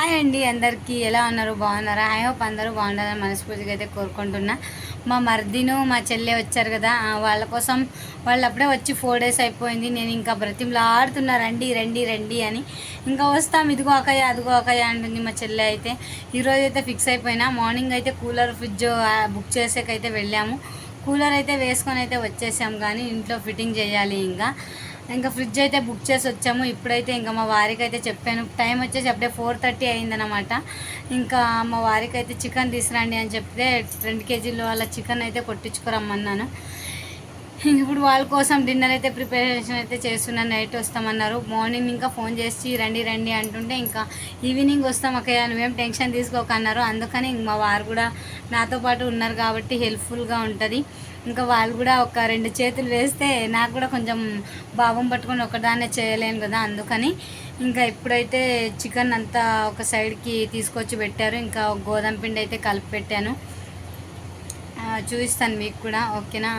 Hi అండి అందరికీ. ఎలా ఉన్నారు? బాగున్నారా? ఐ హోప్ అందరూ బాగుండాలని మనస్ఫూర్తిగా అయితే కోరుకుంటున్నా. మా మర్దిను మా చెల్లె వచ్చారు కదా. వాళ్ళ కోసం వాళ్ళు అప్పుడే వచ్చి ఫోర్ డేస్ అయిపోయింది. నేను ఇంకా బ్రతిమలాడుతున్నా రండి రండి రండి అని. ఇంకా వస్తాం. ఇదిగో అక్కయ్య అదిగో అక్కయ్య అంటుంది మా చెల్లె అయితే. ఈరోజు అయితే ఫిక్స్ అయిపోయినా. మార్నింగ్ అయితే కూలర్ ఫ్రిడ్జ్ బుక్ చేసేకైతే వెళ్ళాము. కూలర్ అయితే వేసుకొని అయితే వచ్చేసాం కానీ ఇంట్లో ఫిట్టింగ్ చేయాలి ఇంకా. ఇంకా ఫ్రిడ్జ్ అయితే బుక్ చేసి వచ్చాము. ఇప్పుడైతే ఇంకా మా వారికి అయితే చెప్పాను. టైం వచ్చేసి అప్పుడే ఫోర్ థర్టీ అయిందనమాట ఇంకా మా వారికి అయితే చికెన్ తీసుకురండి అని చెప్తే రెండు కేజీలు వాళ్ళ చికెన్ అయితే కొట్టించుకురమ్మన్నాను ఇప్పుడు వాళ్ళ కోసం డిన్నర్ అయితే ప్రిపరేషన్ అయితే చేస్తున్నాను నైట్ వస్తామన్నారు. మార్నింగ్ ఇంకా ఫోన్ చేసి రండి రండి అంటుంటే ఇంకా ఈవినింగ్ వస్తాం అక్కయ్య నువ్వేం టెన్షన్ తీసుకోకన్నారు. అందుకని ఇంక మా వారు కూడా నాతో పాటు ఉన్నారు కాబట్టి హెల్ప్ఫుల్గా ఉంటుంది. ఇంకా వాళ్ళు కూడా ఒక రెండు చేతులు వేస్తే నాకు కూడా కొంచెం భావం పట్టుకొని ఒకదాన్నే చేయలేను కదా అందుకని. ఇంకా ఇప్పుడైతే చికెన్ అంతా ఒక సైడ్కి తీసుకొచ్చి పెట్టారు. ఇంకా గోధుమ పిండి అయితే కలిపి పెట్టాను. చూపిస్తాను మీకు కూడా ఓకేనా?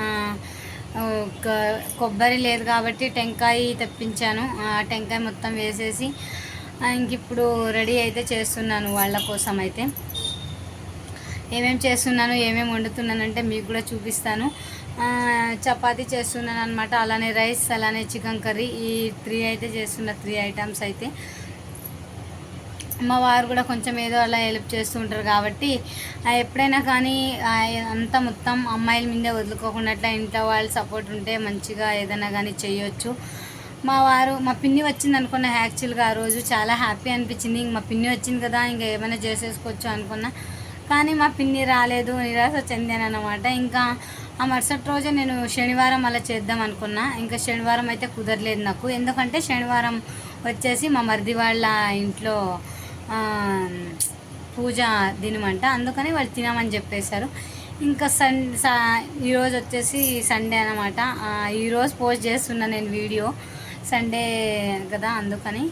కొబ్బరి లేదు కాబట్టి టెంకాయ తెప్పించాను. ఆ టెంకాయ మొత్తం వేసేసి ఇంక ఇప్పుడు రెడీ అయితే చేస్తున్నాను వాళ్ళ కోసం అయితే. ఏమేమి చేస్తున్నాను ఏమేమి వండుతున్నాను అంటే మీకు కూడా చూపిస్తాను. చపాతి చపాతీ చేస్తున్నాను అనమాట అలానే రైస్ అలానే చికెన్ కర్రీ. ఈ త్రీ అయితే చేస్తున్నా త్రీ ఐటమ్స్ అయితే. మా వారు కూడా కొంచెం ఏదో అలా హెల్ప్ చేస్తూ ఉంటారు కాబట్టి ఎప్పుడైనా కానీ అంతా మొత్తం అమ్మాయిల మీదే వదులుకోకుండా ఇంట్లో వాళ్ళు సపోర్ట్ ఉంటే మంచిగా ఏదైనా కానీ చేయొచ్చు. మా వారు మా పిన్ని వచ్చింది అనుకున్న యాక్చువల్గా ఆ రోజు. చాలా హ్యాపీ అనిపించింది. ఇంక మా పిన్ని వచ్చింది కదా ఇంకా ఏమైనా చేసేసుకోవచ్చు అనుకున్నా. కానీ మా పిన్ని రాలేదు నిరాశ చెందాను అనమాట ఇంకా ఆ మరుసటి రోజే నేను శనివారం అలా చేద్దాం అనుకున్నా. ఇంకా శనివారం అయితే కుదరలేదు నాకు. ఎందుకంటే శనివారం వచ్చేసి మా మరిది వాళ్ళ ఇంట్లో పూజ దినమంట. అందుకని వాళ్ళు తినమని చెప్పేశారు. ఇంకా సన్ సా ఈరోజు వచ్చేసి సండే అనమాట ఈరోజు పోస్ట్ చేస్తున్నా నేను వీడియో. సండే కదా అందుకని.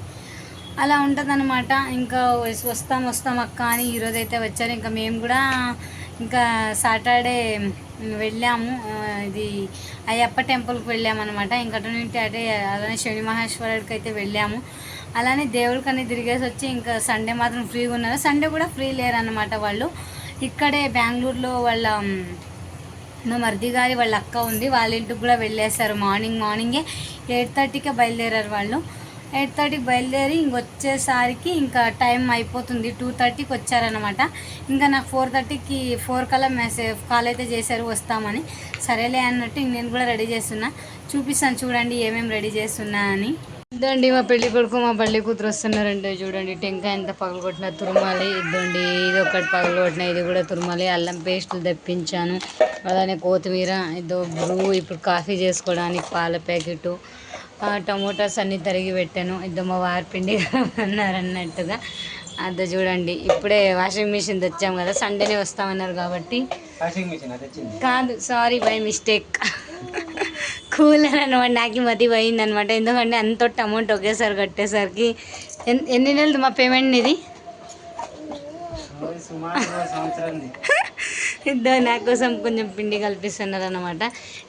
అలా ఉంటుందన్నమాట. ఇంకా వస్- వస్తాం వస్తాం అక్క అని ఈరోజు అయితే వచ్చారు. ఇంకా మేము కూడా ఇంకా సాటర్డే వెళ్ళాము. ఇది అయ్యప్ప టెంపుల్కి వెళ్ళామన్నమాట. ఇంకా అటు నుండి అటే అలానే శని మహేశ్వరుడికి అయితే వెళ్ళాము. అలానే దేవుడికి అన్ని తిరిగేసి వచ్చి ఇంకా సండే మాత్రం ఫ్రీగా ఉన్నారు. సండే కూడా ఫ్రీ లేరన్నమాట వాళ్ళు. ఇక్కడే బెంగళూరులో వాళ్ళ మా మరిది గారి వాళ్ళ అక్క ఉంది. వాళ్ళ ఇంటికి కూడా వెళ్ళేశారు మార్నింగ్ మార్నింగే. ఎయిట్ థర్టీకే బయలుదేరారు వాళ్ళు. ఎయిట్ థర్టీకి బయలుదేరి ఇంక వచ్చేసరికి ఇంకా టైం అయిపోతుంది. టూ థర్టీకి వచ్చారనమాట ఇంకా నాకు ఫోర్ థర్టీకి ఫోర్ కల్లా మెసేజ్ కాల్ అయితే చేశారు వస్తామని. సరేలే అన్నట్టు ఇంక నేను కూడా రెడీ చేస్తున్నా. చూపిస్తాను చూడండి ఏమేమి రెడీ చేస్తున్నా అని. ఇద్దండి మా పెళ్ళి కొడుకు మా పెళ్ళి కూతురు వస్తున్నారంటే చూడండి టెంకాయ ఎంత పగలగొట్టిన తురుమాలి. ఇద్దండి ఇది ఒకటి పగలగొట్టిన ఇది కూడా తురుమాలి. అల్లం పేస్టులు తెప్పించాను. అలానే కొత్తిమీర ఇదో బ్రూ ఇప్పుడు కాఫీ చేసుకోవడానికి పాల ప్యాకెట్. టమోటాస్ అన్ని తరిగి పెట్టాను. ఇద్దరు మా వారి పిండి అన్నారు అన్నట్టుగా అదో చూడండి ఇప్పుడే వాషింగ్ మిషన్ తెచ్చాం కదా సండేనే వస్తామన్నారు కాబట్టి. కాదు సారీ బై మిస్టేక్. కూలర్ అనమాట నాకు మతి పోయింది అనమాట ఎందుకంటే అంత అమౌంట్ ఒకేసారి కట్టేసరికి. ఎన్- ఎన్ని నెలలు మా పేమెంట్ ఇది ఇద్దరు నా కోసం కొంచెం పిండి కల్పిస్తున్నారు అనమాట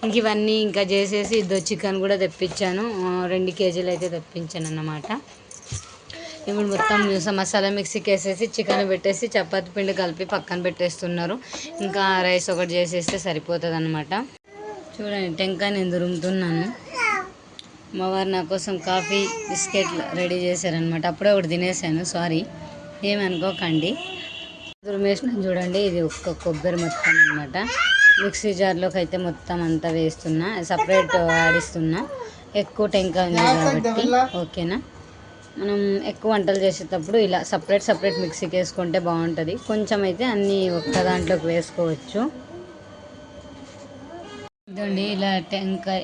ఇంక ఇవన్నీ ఇంకా చేసేసి ఇద్దో చికెన్ కూడా తెప్పించాను. రెండు కేజీలు అయితే తెప్పించాను అన్నమాట ఇప్పుడు మొత్తం మ్యూస- మసాలా మిక్సీకి వేసేసి చికెన్ పెట్టేసి చపాతి పిండి కలిపి పక్కన పెట్టేస్తున్నారు. ఇంకా రైస్ ఒకటి చేసేస్తే సరిపోతుంది అనమాట చూడండి టెంకాయ నేను దురుముతున్నాను. మా వారు నా కోసం కాఫీ బిస్కెట్లు రెడీ చేశారనమాట అప్పుడే ఒకటి తినేసాను సారీ. ఏమనుకోకండి. దుర్మేసిన చూడండి ఇది ఒక్క కొబ్బరి మొత్తం అనమాట మిక్సీ జార్లోకి అయితే మొత్తం అంతా వేస్తున్నా సపరేట్ ఆడిస్తున్నా ఎక్కువ టెంకాయ ఉంది కాబట్టి ఓకేనా? మనం ఎక్కువ వంటలు చేసేటప్పుడు ఇలా సపరేట్ సపరేట్ మిక్సీకి వేసుకుంటే బాగుంటుంది. కొంచెం అయితే అన్నీ ఒక్క దాంట్లోకి వేసుకోవచ్చు. ఇదండి ఇలా టెంకాయ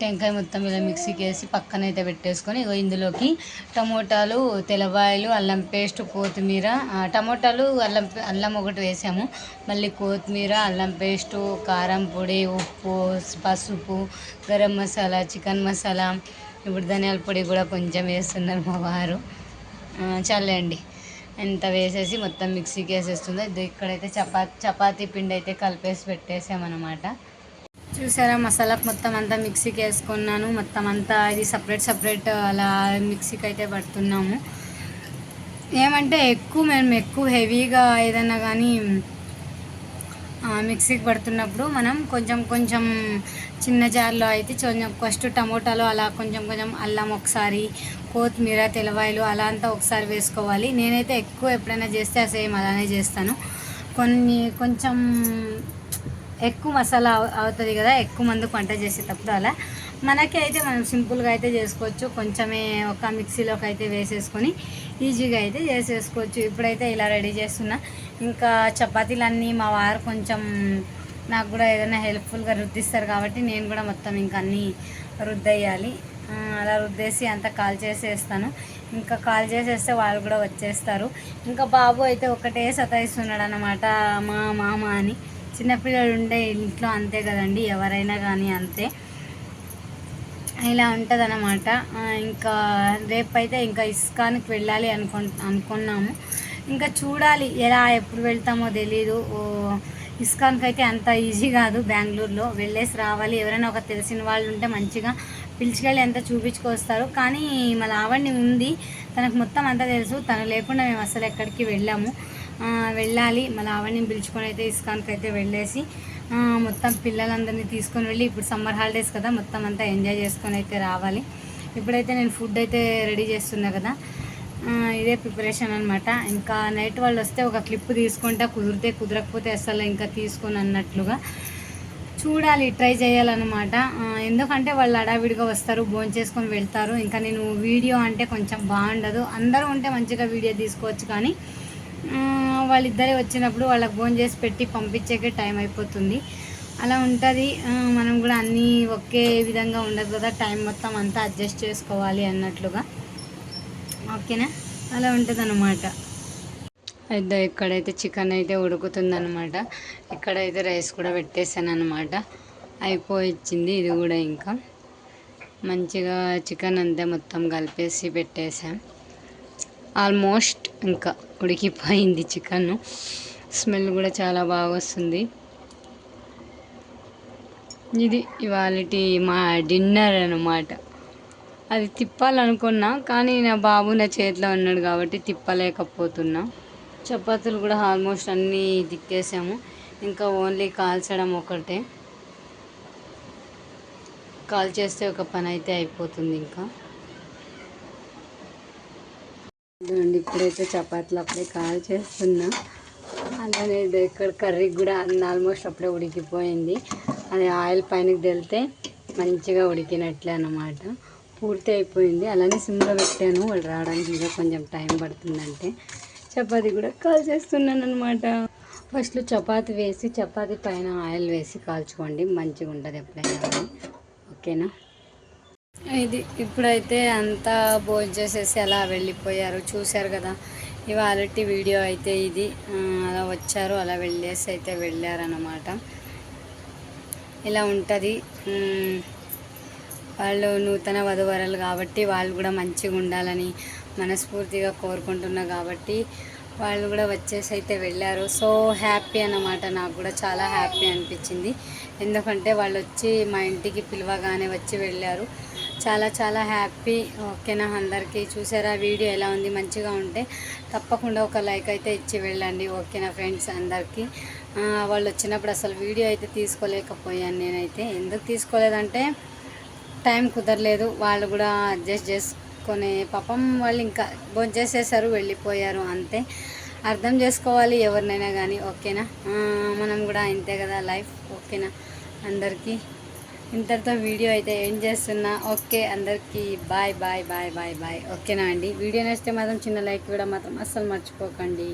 టెంకాయ మొత్తం ఇలా మిక్సీకి వేసి పక్కన అయితే పెట్టేసుకొని ఇగో ఇందులోకి టమోటాలు తెల్లవాయలు అల్లం పేస్ట్ కొత్తిమీర టమోటాలు అల్లం అల్లం ఒకటి వేసాము. మళ్ళీ కొత్తిమీర అల్లం పేస్టు కారం పొడి ఉప్పు పసుపు గరం మసాలా చికెన్ మసాలా ఇప్పుడు ధనియాల పొడి కూడా కొంచెం వేస్తున్నారు మా వారు. ఆ, అండి ఎంత వేసేసి మొత్తం మిక్సీకి వేసేస్తుందో. ఇది ఇక్కడైతే చపాతి చపాతీ పిండి అయితే కలిపేసి పెట్టేసామన్నమాట. చూసారా? మసాలాకు మొత్తం అంతా మిక్సీకి వేసుకున్నాను. మొత్తం అంతా ఇది సపరేట్ సపరేట్ అలా మిక్సీకి అయితే పడుతున్నాము. ఏమంటే ఎక్కువ మేము ఎక్కువ హెవీగా ఏదైనా కానీ మిక్సీకి పడుతున్నప్పుడు మనం కొంచెం కొంచెం చిన్న జార్లో అయితే కొంచెం ఫస్ట్ టమోటాలు అలా కొంచెం కొంచెం అల్లం ఒకసారి కొత్తిమీర తెలవాయలు అలా అంతా ఒకసారి వేసుకోవాలి. నేనైతే ఎక్కువ ఎప్పుడైనా చేస్తే సేమ్ అలానే చేస్తాను. కొన్ని కొంచెం ఎక్కువ మసాలా అవుతుంది కదా ఎక్కువ మంది వంట చేసేటప్పుడు అలా. మనకి అయితే మనం సింపుల్గా అయితే చేసుకోవచ్చు. కొంచెమే ఒక మిక్సీలోకి అయితే వేసేసుకొని ఈజీగా అయితే చేసేసుకోవచ్చు. ఇప్పుడైతే ఇలా రెడీ చేస్తున్నా. ఇంకా చపాతీలన్నీ మా వారు కొంచెం నాకు కూడా ఏదైనా హెల్ప్ఫుల్గా రుద్దిస్తారు కాబట్టి నేను కూడా మొత్తం ఇంకా అన్నీ రుద్దయ్యాలి. అలా రుద్దేసి అంతా కాల్ చేసేస్తాను. ఇంకా కాల్ చేసేస్తే వాళ్ళు కూడా వచ్చేస్తారు. ఇంకా బాబు అయితే ఒకటే సతాయిస్తున్నాడు అన్నమాట మా మామ అని. చిన్నపిల్లలు ఉండే ఇంట్లో అంతే కదండి ఎవరైనా కానీ అంతే. ఇలా ఉంటుంది అనమాట ఇంకా రేపైతే ఇంకా ఇస్కాన్కి వెళ్ళాలి అనుకు అనుకున్నాము. ఇంకా చూడాలి ఎలా ఎప్పుడు వెళ్తామో తెలీదు. ఓ, ఇస్కాన్కి అయితే అంత ఈజీ కాదు బెంగళూరులో. వెళ్ళేసి రావాలి. ఎవరైనా ఒక తెలిసిన వాళ్ళు ఉంటే మంచిగా పిలిచికెళ్ళి ఎంత చూపించుకొస్తారు. కానీ మా లావణ్య ఉంది. తనకు మొత్తం అంతా తెలుసు. తను లేకుండా మేము అసలు ఎక్కడికి వెళ్ళాము. వెళ్ళాలి. మా లావణ్యం పిలుచుకొని అయితే ఇస్కాన్కి అయితే వెళ్ళేసి మొత్తం పిల్లలందరినీ తీసుకొని వెళ్ళి ఇప్పుడు సమ్మర్ హాలిడేస్ కదా మొత్తం అంతా ఎంజాయ్ చేసుకొని అయితే రావాలి. ఇప్పుడైతే నేను ఫుడ్ అయితే రెడీ చేస్తున్నా కదా. ఇదే ప్రిపరేషన్ అనమాట ఇంకా నైట్ వాళ్ళు వస్తే ఒక క్లిప్ తీసుకుంటా కుదిరితే కుదరకపోతే అసలు ఇంకా తీసుకొని అన్నట్లుగా. చూడాలి ట్రై చేయాలన్నమాట. ఎందుకంటే వాళ్ళు అడావిడిగా వస్తారు భోజనం చేసుకొని వెళ్తారు. ఇంకా నేను వీడియో అంటే కొంచెం బాగుండదు. అందరూ ఉంటే మంచిగా వీడియో తీసుకోవచ్చు కానీ వాళ్ళిద్దరే వచ్చినప్పుడు వాళ్ళకి ఫోన్ చేసి పెట్టి పంపించేకే టైం అయిపోతుంది. అలా ఉంటుంది. మనం కూడా అన్నీ ఒకే విధంగా ఉండదు కదా. టైం మొత్తం అంతా అడ్జస్ట్ చేసుకోవాలి అన్నట్లుగా. ఓకేనా? అలా ఉంటుంది అనమాట అయితే ఇక్కడైతే చికెన్ అయితే ఉడుకుతుంది అనమాట ఇక్కడైతే రైస్ కూడా పెట్టేశాను అనమాట అయిపోయింది ఇది కూడా ఇంకా. మంచిగా చికెన్ అంతా మొత్తం కలిపేసి పెట్టేసాం ఆల్మోస్ట్ ఇంకా ఉడికిపోయింది చికెన్. స్మెల్ కూడా చాలా బాగా వస్తుంది. ఇది ఇవాళ మా డిన్నర్ అన్నమాట. అది తిప్పాలనుకున్నా కానీ నా బాబు నా చేతిలో ఉన్నాడు కాబట్టి తిప్పలేకపోతున్నా. చపాతీలు కూడా ఆల్మోస్ట్ అన్నీ తిక్కేసాము. ఇంకా ఓన్లీ కాల్చడం ఒకటే. కాల్ చేస్తే ఒక పని అయితే అయిపోతుంది ఇంకా. ఇదిగోండి ఇప్పుడైతే చపాతీలు అప్పుడే కాల్ చేస్తున్నా. అలానే ఇక్కడ కర్రీ కూడా ఆల్మోస్ట్ అప్పుడే ఉడికిపోయింది. అది ఆయిల్ పైనకి వెళ్తే మంచిగా ఉడికినట్లే అనమాట పూర్తి అయిపోయింది. అలానే సిమ్లో పెట్టాను. వాళ్ళు రావడానికి ఇంకా కొంచెం టైం పడుతుందంటే చపాతీ కూడా కాల్ చేస్తున్నాను అనమాట ఫస్ట్ చపాతీ వేసి చపాతీ పైన ఆయిల్ వేసి కాల్చుకోండి. మంచిగా ఉంటుంది ఎప్పుడైనా ఓకేనా? ఇది ఇప్పుడైతే అంతా భోజనం చేసేసి అలా వెళ్ళిపోయారు. చూశారు కదా ఇవాళ వీడియో అయితే ఇది. అలా వచ్చారు అలా వెళ్ళేసి అయితే వెళ్ళారన్నమాట. ఇలా ఉంటుంది. వాళ్ళు నూతన వధువరలు కాబట్టి వాళ్ళు కూడా మంచిగా ఉండాలని మనస్ఫూర్తిగా కోరుకుంటున్నా కాబట్టి వాళ్ళు కూడా వచ్చేసి అయితే వెళ్ళారు. సో హ్యాపీ అన్నమాట నాకు కూడా చాలా హ్యాపీ అనిపించింది. ఎందుకంటే వాళ్ళు వచ్చి మా ఇంటికి పిలవగానే వచ్చి వెళ్ళారు. చాలా చాలా హ్యాపీ. ఓకేనా అందరికీ చూసారా? వీడియో ఎలా ఉంది? మంచిగా ఉంటే తప్పకుండా ఒక లైక్ అయితే ఇచ్చి వెళ్ళండి. ఓకేనా ఫ్రెండ్స్ అందరికీ. వాళ్ళు వచ్చినప్పుడు అసలు వీడియో అయితే తీసుకోలేకపోయాను నేనైతే. ఎందుకు తీసుకోలేదంటే టైం కుదరలేదు. వాళ్ళు కూడా అడ్జస్ట్ చేసుకునే పాపం వాళ్ళు ఇంకా భోంచేసేసారు వెళ్ళిపోయారు అంతే. అర్థం చేసుకోవాలి ఎవరినైనా కానీ. ఓకేనా? మనం కూడా ఇంతే కదా లైఫ్. ఓకేనా? అందరికీ ఇంతటితో వీడియో అయితే ఏం చేస్తున్నా. ఓకే అందరికీ bye bye bye bye bye. ఓకేనా అండి? వీడియో నచ్చితే మాత్రం చిన్న లైక్ కూడా మాత్రం అస్సలు మర్చిపోకండి.